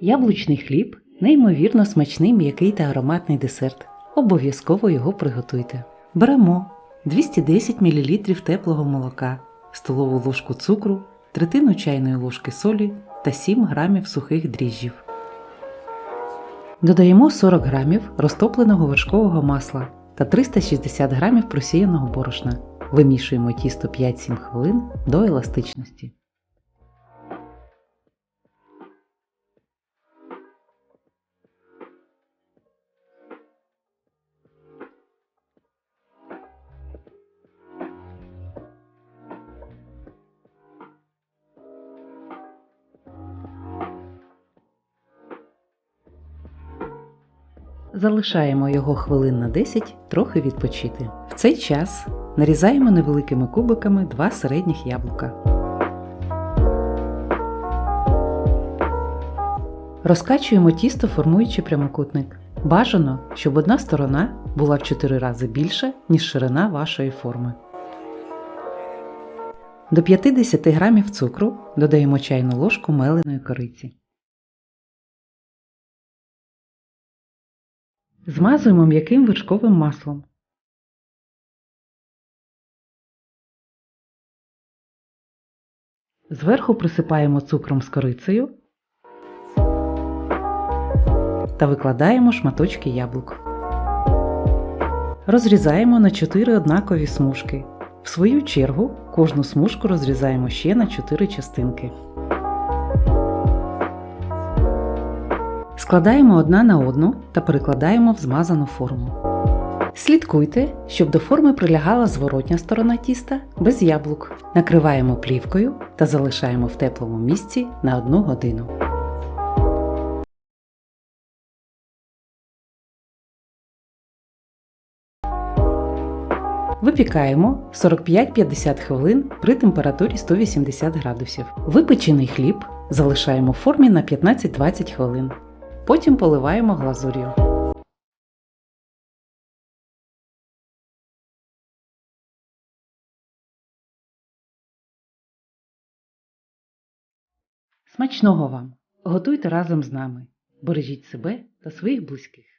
Яблучний хліб неймовірно смачний м'який та ароматний десерт. Обов'язково його приготуйте. Беремо 210 мл теплого молока, столову ложку цукру, третину чайної ложки солі та 7 грамів сухих дріжджів. Додаємо 40 грамів розтопленого вершкового масла та 360 грамів просіяного борошна. Вимішуємо тісто 5-7 хвилин до еластичності. Залишаємо його хвилин на 10 трохи відпочити. В цей час нарізаємо невеликими кубиками два середніх яблука. Розкачуємо тісто, формуючи прямокутник. Бажано, щоб одна сторона була в 4 рази більша, ніж ширина вашої форми. До 50 грамів цукру додаємо чайну ложку меленої кориці. Змазуємо м'яким вершковим маслом. Зверху присипаємо цукром з корицею та викладаємо шматочки яблук. Розрізаємо на 4 однакові смужки. В свою чергу кожну смужку розрізаємо ще на 4 частинки. Складаємо одна на одну та перекладаємо в змазану форму. Слідкуйте, щоб до форми прилягала зворотня сторона тіста без яблук. Накриваємо плівкою та залишаємо в теплому місці на 1 годину. Випікаємо 45-50 хвилин при температурі 180 градусів. Випечений хліб залишаємо в формі на 15-20 хвилин. Потім поливаємо глазур'ю. Смачного вам! Готуйте разом з нами. Бережіть себе та своїх близьких.